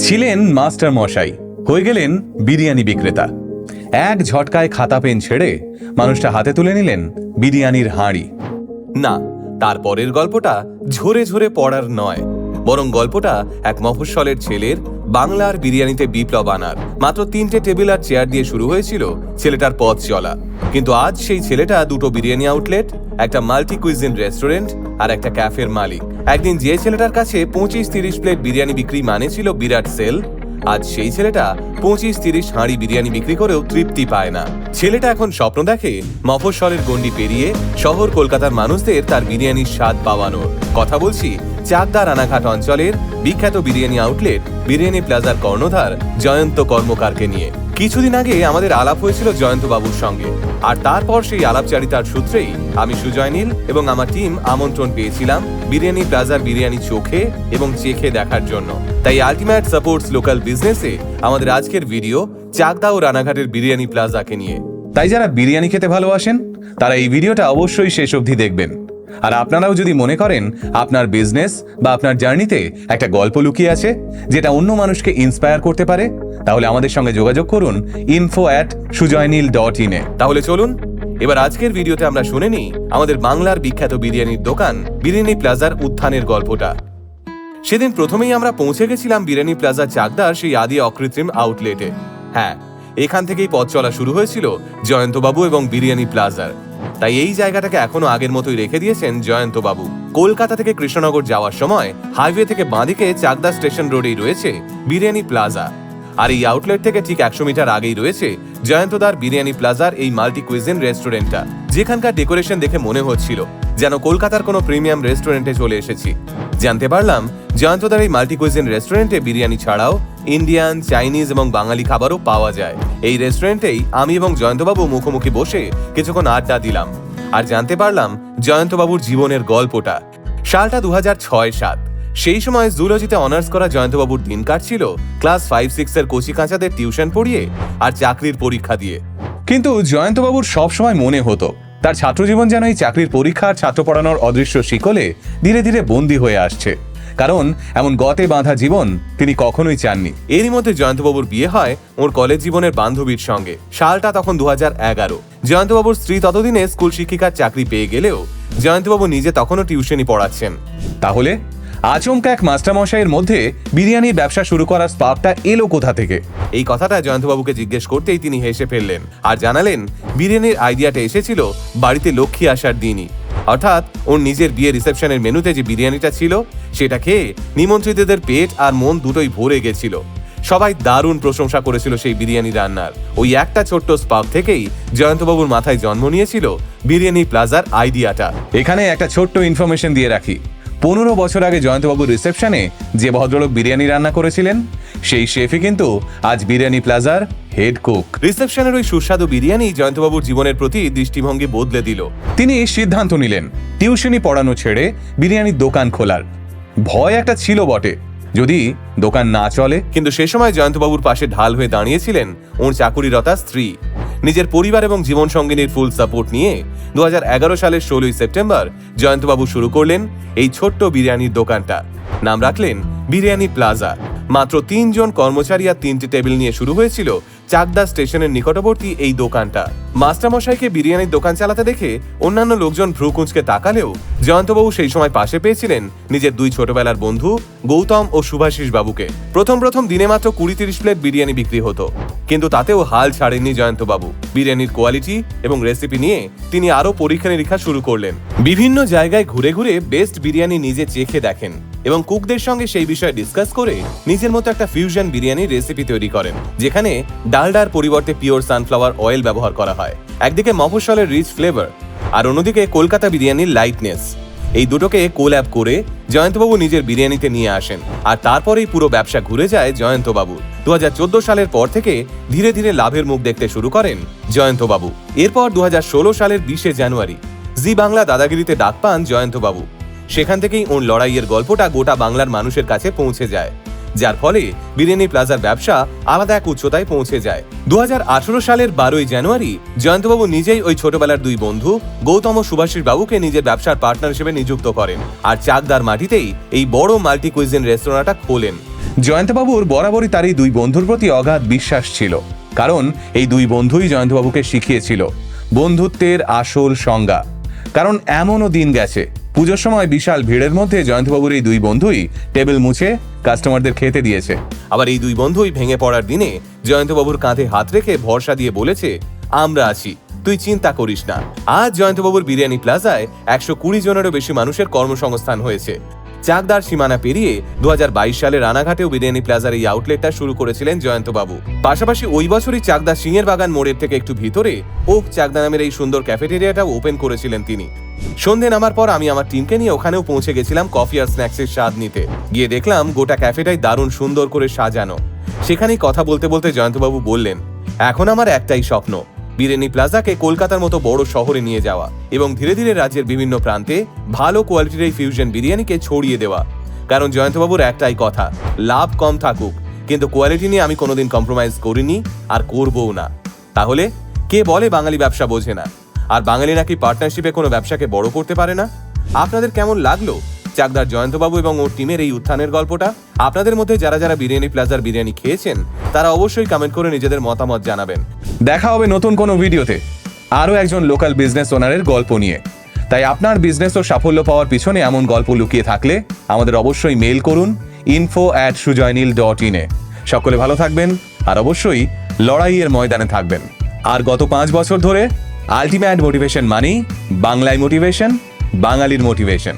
ছিলেন মাস্টার মশাই, হয়ে গেলেন বিরিয়ানি বিক্রেতা। এক ঝটকায় খাতা পেন ছেড়ে মানুষটা হাতে তুলে নিলেন বিরিয়ানির হাঁড়ি। না তারপরের গল্পটা ঝরে ঝরে পড়ার নয়। বরং গল্পটা এক মফস্বলের ছেলের বাংলার বিরিয়ানিতে বিপ্লব আনার। মাত্র তিনটে টেবিল আর চেয়ার দিয়ে শুরু হয়েছিল ছেলেটার পথ চলা। কিন্তু আজ সেই ছেলেটা দুটো বিরিয়ানি আউটলেট, একটা মাল্টি কুইজিন রেস্টুরেন্ট আর একটা ক্যাফের মালিক। একদিন যে ছেলেটার কাছে পঁচিশ তিরিশ প্লেট বিরিয়ানি বিক্রি মানে ছিল বিরাট সেল, আজ সেই ছেলেটা পঁচিশ তিরিশ হাঁড়ি বিরিয়ানি বিক্রি করেও তৃপ্তি পায় না। ছেলেটা এখন স্বপ্ন দেখে মফস্বলের গণ্ডি পেরিয়ে শহর কলকাতার মানুষদের তার বিরিয়ানির স্বাদ পাওয়ানোর। কথা বলছি চাকদা রানাঘাট অঞ্চলের বিখ্যাত বিরিয়ানি আউটলেট, বিরিয়ানি প্লাজার কর্ণধার জয়ন্ত কর্মকারকে নিয়ে। কিছুদিন আগে আমাদের আলাপ হয়েছিল জয়ন্ত বাবুর সঙ্গে। আর তারপর সেই আলাপচারিতার সূত্রেই আমি সুজয় নীল এবং আমার টিম আমন্ত্রণ পেয়েছিলাম বিরিয়ানি প্লাজার বিরিয়ানি চোখে এবং চেখে দেখার জন্য। তাই আলটিমেট সাপোর্টস লোকাল বিজনেসে আমাদের আজকের ভিডিও চাকদা ও রানাঘাটের বিরিয়ানি প্লাজাকে নিয়ে। তাই যারা বিরিয়ানি খেতে ভালোবাসেন, তারা এই ভিডিওটা অবশ্যই শেষ অবধি দেখবেন। আর আপনারাও যদি মনে করেন আপনার বিজনেস বা আপনার জার্নিতে একটা গল্প লুকিয়ে আছে যেটা অন্য মানুষকে ইন্সপায়ার করতে পারে, তাহলে আমাদের সঙ্গে যোগাযোগ করুন ইনফো অ্যাট সুজয়নীল ডট ইনে তাহলে চলুন, এবার আজকের ভিডিওতে আমরা শুনে নিই আমাদের বাংলার বিখ্যাত বিরিয়ানির দোকান বিরিয়ানি প্লাজার উত্থানের গল্পটা। সেদিন প্রথমেই আমরা পৌঁছে গেছিলাম বিরিয়ানি প্লাজা চাকদার সেই আদি অকৃত্রিম আউটলেটে হ্যাঁ এখান থেকেই পথ চলা শুরু হয়েছিল জয়ন্তবাবু এবং বিরিয়ানি প্লাজার। তাই এই জায়গাটাকে এখনও আগের মতোই রেখে দিয়েছেন জয়ন্তবাবু কলকাতা থেকে কৃষ্ণনগর যাওয়ার সময় হাইওয়ে থেকে বাঁদিকে চাকদা স্টেশন রোডেই রয়েছে বিরিয়ানি প্লাজা। আর এই আউটলেট থেকে ঠিক একশো মিটার আগেই রয়েছে জয়ন্তদার বিরিয়ানি প্লাজার এই মাল্টি কুইজিন রেস্টুরেন্টটা। যেখানকার ডেকোরেশন দেখে মনে হচ্ছিল যেন কলকাতার কোনো প্রিমিয়াম রেস্টুরেন্টে চলে এসেছি। জানতে পারলাম জয়ন্তদার এই মাল্টি কুইজিন রেস্টুরেন্টে বিরিয়ানি ছাড়াও ইন্ডিয়ান চাইনিজ এবং বাঙালি খাবারও পাওয়া যায়। এই রেস্টুরেন্টেই আমি এবং জয়ন্তবাবু মুখোমুখি বসে কিছুক্ষণ আড্ডা দিলাম। আর জানতে পারলাম জয়ন্তবাবুর জীবনের গল্পটা। সালটা দু ছয় সাত। সেই সময় জুলজিতে অনার্স করা জয়ন্তবাবুর দিন কাটছিল ক্লাস ফাইভ সিক্স এর কচি কাঁচাদের টিউশন পড়িয়ে আর চাকরির পরীক্ষা দিয়ে। কিন্তু জয়ন্তবাবুর সবসময় মনে হতো, তার ছাত্রজীবন যেন এই চাকরির পরীক্ষা আর ছাত্র পড়ানোর অদৃশ্য শিকলে ধীরে ধীরে বন্দী হয়ে আসছে। কারণ এমন গতে বাঁধা জীবন তিনি কখনোই চাননি। এরই মধ্যে জয়ন্তবাবুর বিয়ে হয় ওর কলেজ জীবনের বান্ধবীর সঙ্গে। সালটা তখন দু এগারো। জয়ন্তবাবুর স্ত্রী ততদিনে স্কুল শিক্ষিকার চাকরি পেয়ে গেলেও জয়ন্তবাবু নিজে তখনও টিউশনই পড়াচ্ছেন। তাহলে? আচমকা এক মাস্টারমশাইয়ের মধ্যে বিরিয়ানির ব্যবসা শুরু করার স্পার্কটা এলো কোথা থেকে? এই কথাটা জয়ন্তবাবুকে জিজ্ঞেস করতেই তিনি হেসে ফেললেন। আর জানালেন বিরিয়ানির আইডিয়াটা এসেছিল বাড়িতে লক্ষ্মী আসার দিনই। অর্থাৎ ওর নিজের বিয়ে রিসেপশনের মেনুতে যে বিরিয়ানিটা ছিল, সেটা খেয়ে নিমন্ত্রিতদের পেট আর মন দুটোই ভরে গেছিল। সবাই দারুণ প্রশংসা করেছিল সেই বিরিয়ানি রান্নার। ওই একটা ছোট্ট স্পার্ক থেকেই জয়ন্তবাবুর মাথায় জন্ম নিয়েছিল বিরিয়ানি প্লাজার আইডিয়াটা। এখানে একটা ছোট্ট ইনফরমেশন দিয়ে রাখি। পনেরো বছর আগে জয়ন্তবাবুর রিসেপশনে যে ভদ্রলোক বিরিয়ানি রান্না করেছিলেন সেই শেফই কিন্তু আজ বিরিয়ানি প্লাজার হেড কুক রিসেপশনের ওই সুস্বাদু বিরিয়ানি জয়ন্তবাবুর জীবনের প্রতি দৃষ্টিভঙ্গি বদলে দিল। তিনি সিদ্ধান্ত নিলেন টিউশনি পড়ানো ছেড়ে বিরিয়ানির দোকান খোলার। ভয় একটা ছিল বটে যদি দোকান না চলে। কিন্তু সে সময় জয়ন্তবাবুর পাশে ঢাল হয়ে দাঁড়িয়েছিলেন ওর চাকুরিরতা স্ত্রী। নিজের পরিবার এবং জীবন সঙ্গিনীর ফুল সাপোর্ট নিয়ে দু হাজার এগারো সালের ষোলোই সেপ্টেম্বর জয়ন্তবাবু শুরু করলেন এই ছোট্ট বিরিয়ানির দোকানটা। নাম রাখলেন বিরিয়ানি প্লাজা। মাত্র তিনজন কর্মচারী আর তিনটি টেবিল নিয়ে শুরু হয়েছিল চাকদা স্টেশনের নিকটবর্তী এই দোকানটা। মাস্টারমশাইকে বিরিয়ানির দোকান চালাতে দেখে অন্যান্য লোকজন ভ্রুকুঁচকে তাকালেও জয়ন্তবাবু সেই সময় পাশে পেয়েছিলেন নিজের দুই ছোটবেলার বন্ধু গৌতম ও সুভাষিস বাবুকে প্রথম প্রথম দিনে মাত্র কুড়ি তিরিশ প্লেট বিরিয়ানি বিক্রি হতো। কিন্তু তাতেও হাল ছাড়েননি জয়ন্তবাবু। বিরিয়ানির কোয়ালিটি এবং রেসিপি নিয়ে তিনি আরও পরীক্ষা নিরীক্ষা শুরু করলেন। বিভিন্ন জায়গায় ঘুরে ঘুরে বেস্ট বিরিয়ানি নিজে চেখে দেখেন। এবং কুকদের সঙ্গে সেই বিষয়ে ডিসকাস করে নিজের মতো একটা ফিউশন বিরিয়ানির রেসিপি তৈরি করেন, যেখানে ডালডার পরিবর্তে পিওর সানফ্লাওয়ার অয়েল ব্যবহার করা হয়। একদিকে মফস্বলের রিচ ফ্লেভার আর অন্যদিকে কলকাতা বিরিয়ানির লাইটনেস এই দুটোকে কোল্যাব করে জয়ন্তবাবু নিজের বিরিয়ানিতে নিয়ে আসেন, আর তারপরেই পুরো ব্যবসা ঘুরে যায় জয়ন্তবাবু। দু হাজার চোদ্দ সালের পর থেকে ধীরে ধীরে লাভের মুখ দেখতে শুরু করেন জয়ন্তবাবু। এরপর দু হাজার ষোলো সালের বিশে জানুয়ারি, জি বাংলা দাদাগিরিতে ডাক পান জয়ন্তবাবু। সেখান থেকেই ওর লড়াইয়ের গল্পটা গোটা বাংলার মানুষের কাছে পৌঁছে যায়। যার ফলে বিরিয়ানি প্লাজার ব্যবসা আলাদা এক উচ্চতায় পৌঁছে যায়। দুহাজার আঠারো সালের বারোই জানুয়ারি জয়ন্তবাবু নিজেই ওই ছোটবেলার দুই বন্ধু গৌতম ও সুভাষিস বাবুকে নিজের ব্যবসার পার্টনার হিসেবে নিযুক্ত করেন আর চাকদার মাটিতেই এই বড় মাল্টি কুইজিন রেস্তোরাঁটা খোলেন। জয়ন্তবাবুর বরাবরই তার এই দুই বন্ধুর প্রতি অগাধ বিশ্বাস ছিল। কারণ এই দুই বন্ধুই জয়ন্তবাবুকে শিখিয়েছিল। বন্ধুত্বের আসল সংজ্ঞা। কারণ এমনও দিন গেছে। পুজোর সময় বিশাল ভিড়ের মধ্যে জয়ন্তবাবুর এই দুই বন্ধুই টেবিল মুছে কাস্টমারদের খেতে দিয়েছে। আবার এই দুই বন্ধুই ভেঙে পড়ার দিনে জয়ন্তবাবুর কাঁধে হাত রেখে ভরসা দিয়ে বলেছে, আমরা আছি, তুই চিন্তা করিস না। আজ জয়ন্তবাবুর বিরিয়ানি প্লাজায় একশো কুড়ি জনেরও বেশি মানুষের কর্মসংস্থান হয়েছে। চাকদার সীমানা পেরিয়ে দু হাজার বাইশ সালে রানাঘাটেও বিরিয়ানি প্লাজার এই আউটলেটটা শুরু করেছিলেন জয়ন্তবাবু। পাশাপাশি ওই বছরই চাকদা সিংয়ের বাগান মোড়ের থেকে একটু ভিতরে ওক চাকদা নামের এই সুন্দর ক্যাফেটেরিয়াটাও ওপেন করেছিলেন তিনি। সন্ধে নামার পর আমি আমার টিমকে নিয়ে ওখানেও পৌঁছে গেছিলাম কফি আর স্ন্যাক্সের স্বাদ নিতে। গিয়ে দেখলাম গোটা ক্যাফেটাই দারুণ সুন্দর করে সাজানো। সেখানেই কথা বলতে বলতে জয়ন্তবাবু বললেন, এখন আমার একটাই স্বপ্ন বিরিয়ানি প্লাজাকে কলকাতার মতো বড় শহরে নিয়ে যাওয়া এবং ধীরে ধীরে রাজ্যের বিভিন্ন প্রান্তে ভালো কোয়ালিটির এই ফিউশন বিরিয়ানিকে ছড়িয়ে দেওয়া। কারণ জয়ন্তবাবুর একটাই কথা, লাভ কম থাকুক, কিন্তু কোয়ালিটি নিয়ে আমি কোনোদিন কম্প্রোমাইজ করিনি আর করবও না। তাহলে কে বলে বাঙালি ব্যবসা বোঝে না? আর বাঙালি নাকি পার্টনারশিপে কোনো ব্যবসাকে বড় করতে পারে না? আপনাদের কেমন লাগল? চাকদার জয়ন্তবাবু এবং ওর টিমের এই উত্থানের গল্পটা। আপনাদের মধ্যে যারা যারা বিরিয়ানি প্লাজার বিরিয়ানি খেয়েছেন, তারা অবশ্যই কমেন্ট করে নিজেদের মতামত জানাবেন। দেখা হবে নতুন কোনো ভিডিওতে। আরও একজন লোকাল বিজনেস ওনারের গল্প নিয়ে। তাই আপনার বিজনেস ও সাফল্য পাওয়ার পিছনে এমন গল্প লুকিয়ে থাকলে আমাদের অবশ্যই মেল করুন ইনফো অ্যাট সুজয়নীল ডট ইনে সকলে ভালো থাকবেন, আর অবশ্যই লড়াইয়ের ময়দানে থাকবেন। আর গত পাঁচ বছর ধরে আলটিমেট মোটিভেশন মানেই বাংলায় মোটিভেশন বাঙালির মোটিভেশন